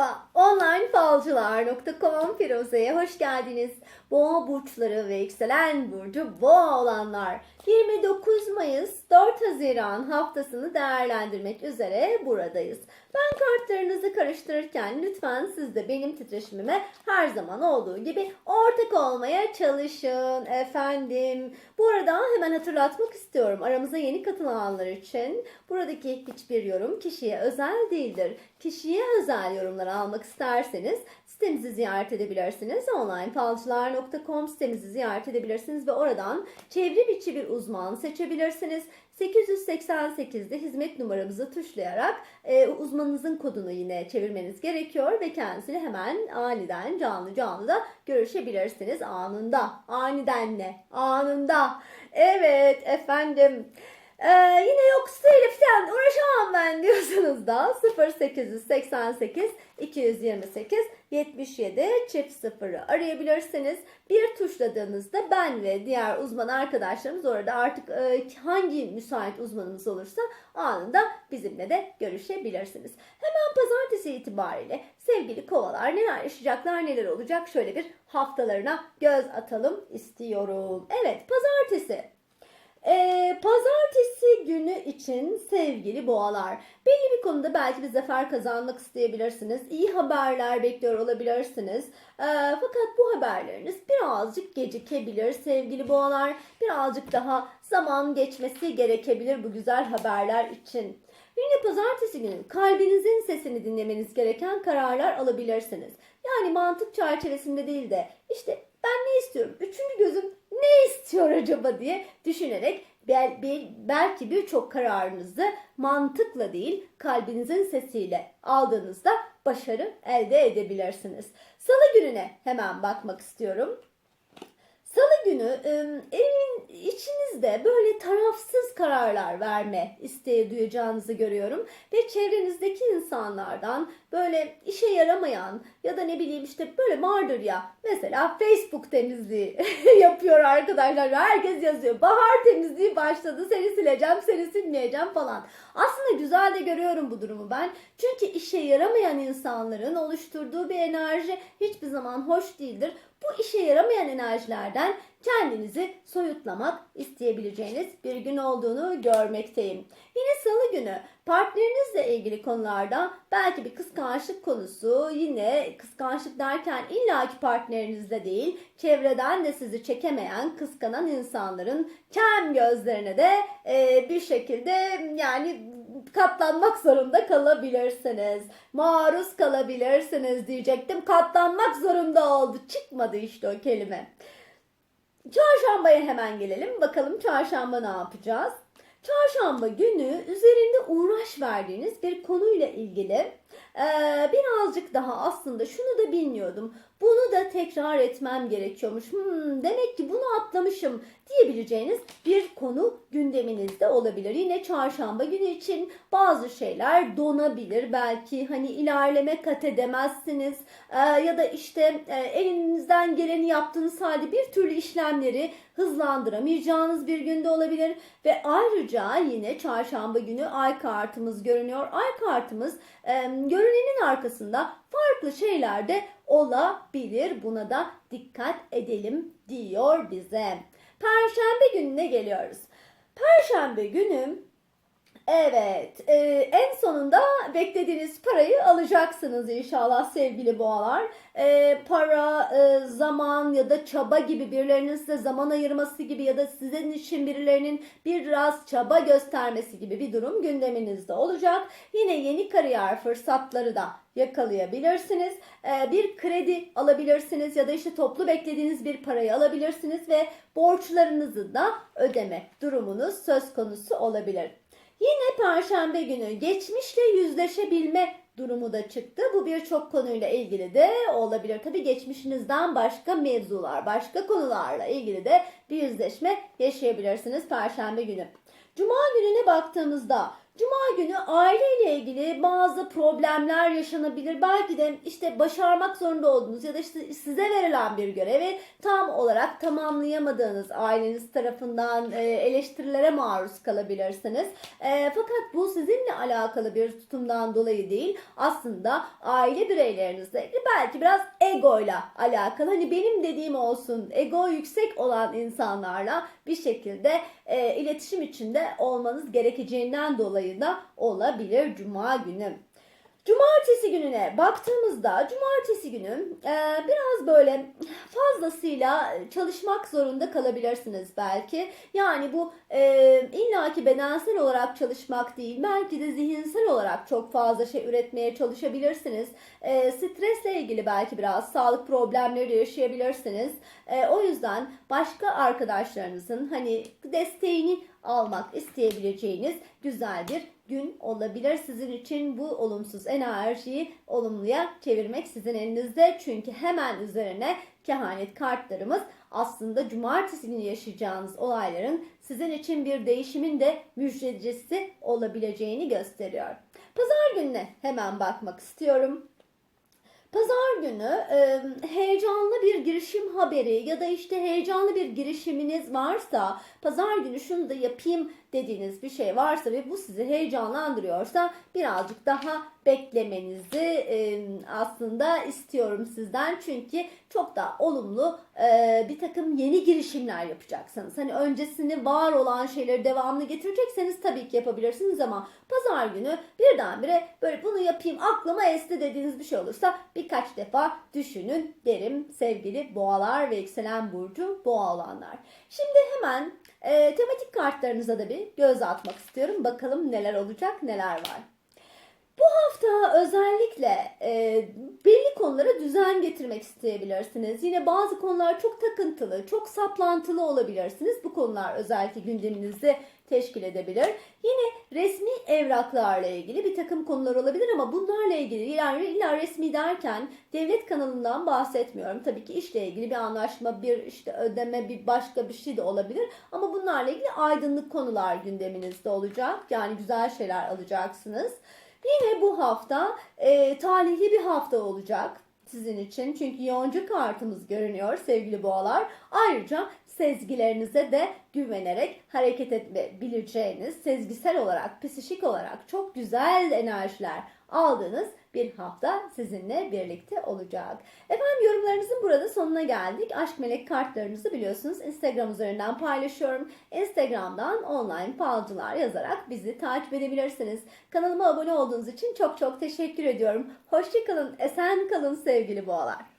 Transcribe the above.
ば onlinefalcılar.com Firuze'ye hoş geldiniz. Boğa burçları ve yükselen burcu boğa olanlar 29 Mayıs 4 Haziran haftasını değerlendirmek üzere buradayız. Ben kartlarınızı karıştırırken lütfen siz de benim titreşimime her zaman olduğu gibi ortak olmaya çalışın efendim. Bu arada hemen hatırlatmak istiyorum aramıza yeni katılanlar için buradaki hiçbir yorum kişiye özel değildir. Kişiye özel yorumlar almak isterseniz sitemizi ziyaret edebilirsiniz. onlinefalcılar.com sitemizi ziyaret edebilirsiniz ve oradan çevrim içi bir uzman seçebilirsiniz. 888'de hizmet numaramızı tuşlayarak e, uzmanınızın kodunu yine çevirmeniz gerekiyor ve kendisiyle hemen aniden canlı canlı da görüşebilirsiniz anında. Aniden ne? Anında. Evet efendim. Ee, yine yok Elif'ten uğraşamam ben diyorsanız da 0888 228 77 çift sıfırı arayabilirsiniz. Bir tuşladığınızda ben ve diğer uzman arkadaşlarımız orada artık e, hangi müsait uzmanımız olursa anında bizimle de görüşebilirsiniz. Hemen pazartesi itibariyle sevgili kovalar neler yaşayacaklar neler olacak şöyle bir haftalarına göz atalım istiyorum. Evet pazartesi. Ee, pazartesi günü için sevgili boğalar belli bir konuda belki bir zafer kazanmak isteyebilirsiniz. İyi haberler bekliyor olabilirsiniz. Ee, fakat bu haberleriniz birazcık gecikebilir sevgili boğalar. Birazcık daha zaman geçmesi gerekebilir bu güzel haberler için. Yine pazartesi günü kalbinizin sesini dinlemeniz gereken kararlar alabilirsiniz. Yani mantık çerçevesinde değil de işte ben ne istiyorum? Üçüncü gözüm ne istiyor acaba diye düşünerek bel, bel, belki birçok kararınızı mantıkla değil kalbinizin sesiyle aldığınızda başarı elde edebilirsiniz. Salı gününe hemen bakmak istiyorum. Salı günü evin içinizde böyle tarafsız kararlar verme isteği duyacağınızı görüyorum. Ve çevrenizdeki insanlardan böyle işe yaramayan ya da ne bileyim işte böyle vardır ya mesela Facebook temizliği yapıyor arkadaşlar. Herkes yazıyor bahar temizliği başladı seni sileceğim seni silmeyeceğim falan. Aslında güzel de görüyorum bu durumu ben. Çünkü işe yaramayan insanların oluşturduğu bir enerji hiçbir zaman hoş değildir. Bu işe yaramayan enerjilerden kendinizi soyutlamak isteyebileceğiniz bir gün olduğunu görmekteyim. Yine salı günü partnerinizle ilgili konularda belki bir kıskançlık konusu yine kıskançlık derken illaki partnerinizde değil çevreden de sizi çekemeyen kıskanan insanların kem gözlerine de e, bir şekilde yani katlanmak zorunda kalabilirsiniz. Maruz kalabilirsiniz diyecektim. Katlanmak zorunda oldu. Çıkmadı işte o kelime. Çarşambaya hemen gelelim. Bakalım çarşamba ne yapacağız? Çarşamba günü üzerinde uğraş verdiğiniz bir konuyla ilgili ee, birazcık daha aslında şunu da bilmiyordum. Bunu da tekrar etmem gerekiyormuş. Hmm, demek ki bunu atlamışım diyebileceğiniz bir konu gündeminizde olabilir. Yine çarşamba günü için bazı şeyler donabilir. Belki hani ilerleme kat edemezsiniz. Ee, ya da işte e, elinizden geleni yaptığınız halde bir türlü işlemleri hızlandıramayacağınız bir günde olabilir. Ve ayrıca yine çarşamba günü ay kartımız görünüyor. Ay kartımız e, görünenin arkasında farklı şeyler de olabilir. Buna da dikkat edelim diyor bize. Perşembe gününe geliyoruz. Perşembe günü Evet, e, en sonunda beklediğiniz parayı alacaksınız inşallah sevgili boğalar. E, para, e, zaman ya da çaba gibi birilerinin size zaman ayırması gibi ya da sizin için birilerinin biraz çaba göstermesi gibi bir durum gündeminizde olacak. Yine yeni kariyer fırsatları da yakalayabilirsiniz. E, bir kredi alabilirsiniz ya da işte toplu beklediğiniz bir parayı alabilirsiniz ve borçlarınızı da ödeme durumunuz söz konusu olabilir. Yine perşembe günü geçmişle yüzleşebilme durumu da çıktı. Bu birçok konuyla ilgili de olabilir. Tabii geçmişinizden başka mevzular, başka konularla ilgili de bir yüzleşme yaşayabilirsiniz perşembe günü. Cuma gününe baktığımızda Cuma günü aileyle ilgili bazı problemler yaşanabilir. Belki de işte başarmak zorunda olduğunuz ya da işte size verilen bir görevi tam olarak tamamlayamadığınız aileniz tarafından e, eleştirilere maruz kalabilirsiniz. E, fakat bu sizinle alakalı bir tutumdan dolayı değil. Aslında aile bireylerinizle belki biraz egoyla alakalı. Hani benim dediğim olsun. Ego yüksek olan insanlarla bir şekilde e, iletişim içinde olmanız gerekeceğinden dolayı da olabilir Cuma günü. Cumartesi gününe baktığımızda cumartesi günü e, biraz böyle fazlasıyla çalışmak zorunda kalabilirsiniz belki. Yani bu e, illaki bedensel olarak çalışmak değil belki de zihinsel olarak çok fazla şey üretmeye çalışabilirsiniz. E, stresle ilgili belki biraz sağlık problemleri yaşayabilirsiniz. E, o yüzden başka arkadaşlarınızın hani desteğini almak isteyebileceğiniz güzel bir gün olabilir. Sizin için bu olumsuz enerjiyi olumluya çevirmek sizin elinizde. Çünkü hemen üzerine kehanet kartlarımız aslında cumartesi günü yaşayacağınız olayların sizin için bir değişimin de müjdecisi olabileceğini gösteriyor. Pazar gününe hemen bakmak istiyorum. Pazar günü e, heyecanlı bir girişim haberi ya da işte heyecanlı bir girişiminiz varsa, pazar günü şunu da yapayım dediğiniz bir şey varsa ve bu sizi heyecanlandırıyorsa birazcık daha beklemenizi aslında istiyorum sizden. Çünkü çok da olumlu bir takım yeni girişimler yapacaksınız. Hani öncesini var olan şeyleri devamlı getirecekseniz tabii ki yapabilirsiniz ama pazar günü birdenbire böyle bunu yapayım aklıma esti dediğiniz bir şey olursa birkaç defa düşünün derim sevgili boğalar ve yükselen burcu boğa olanlar. Şimdi hemen e, tematik kartlarınıza da bir göz atmak istiyorum. Bakalım neler olacak neler var. Bu hafta özellikle e, belli konulara düzen getirmek isteyebilirsiniz. Yine bazı konular çok takıntılı, çok saplantılı olabilirsiniz. Bu konular özellikle gündeminizi teşkil edebilir. Yine resmi evraklarla ilgili bir takım konular olabilir ama bunlarla ilgili yani illa resmi derken devlet kanalından bahsetmiyorum. Tabii ki işle ilgili bir anlaşma, bir işte ödeme, bir başka bir şey de olabilir. Ama bunlarla ilgili aydınlık konular gündeminizde olacak. Yani güzel şeyler alacaksınız. Yine bu hafta e, talihli bir hafta olacak sizin için. Çünkü yonca kartımız görünüyor sevgili boğalar. Ayrıca sezgilerinize de güvenerek hareket edebileceğiniz, sezgisel olarak, psikik olarak çok güzel enerjiler aldığınız bir hafta sizinle birlikte olacak. Efendim yorumlarımızın burada sonuna geldik. Aşk melek kartlarınızı biliyorsunuz Instagram üzerinden paylaşıyorum. Instagram'dan online falcılar yazarak bizi takip edebilirsiniz. Kanalıma abone olduğunuz için çok çok teşekkür ediyorum. Hoşçakalın, esen kalın sevgili boğalar.